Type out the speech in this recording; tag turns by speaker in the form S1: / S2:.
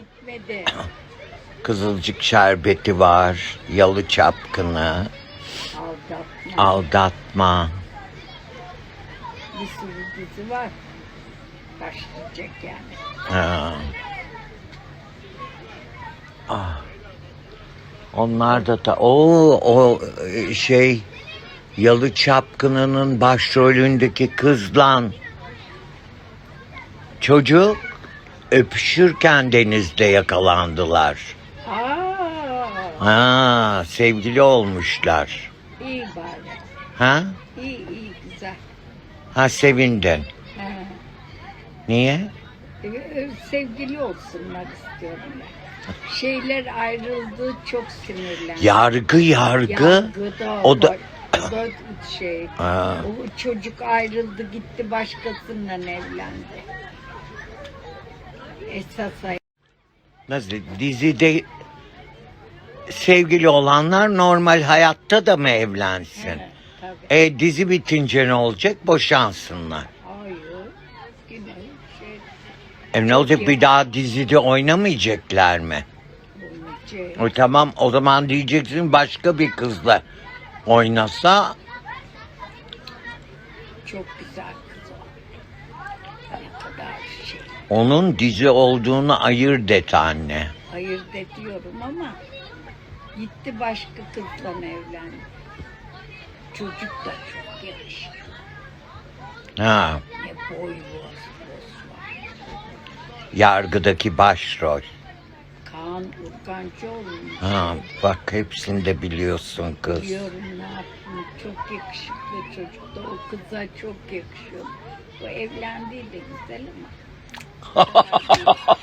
S1: Bitmedi.
S2: Kızılcık şerbeti var. Yalı çapkını.
S1: Aldatma.
S2: Aldatma.
S1: Bir sürü dizi var. Başlayacak yani.
S2: Ha. Ah. Onlar da da o o e, şey Yalı Çapkını'nın başrolündeki kızlan çocuk öpüşürken denizde yakalandılar.
S1: Aa,
S2: Ha, sevgili olmuşlar.
S1: iyi bari.
S2: Ha?
S1: İyi iyi güzel.
S2: Ha sevindin.
S1: Ha.
S2: Niye?
S1: Ee, Sevgili olsunlar istiyorum ben. Şeyler ayrıldı çok sinirlendim.
S2: Yargı yargı.
S1: Yargı da
S2: o da-
S1: var. O da şey.
S2: Ha.
S1: O çocuk ayrıldı gitti başkasıyla evlendi. Esas
S2: Nasıl dizide sevgili olanlar normal hayatta da mı evlensin?
S1: Evet, tabii.
S2: E dizi bitince ne olacak? Boşansınlar.
S1: Hayır. Yine şey
S2: E ne olacak bir daha dizide oynamayacaklar mı?
S1: oynayacak.
S2: O tamam o zaman diyeceksin başka bir kızla oynasa
S1: Çok güzel kız kadar şey.
S2: onun dizi olduğunu ayırt et anne.
S1: Ayırt ediyorum ama gitti başka kızla evlendi. Çocuk da çok yakışıklı.
S2: Ha,
S1: Ne boy boz boz var.
S2: yargıdaki başrol.
S1: Kaan Urgancıoğlu'nun
S2: Ha, bak hepsini de biliyorsun kız.
S1: Biliyorum ne yaptığını. Çok yakışıklı çocuk da o kıza çok yakışıyor. O evlendiği de güzel ama.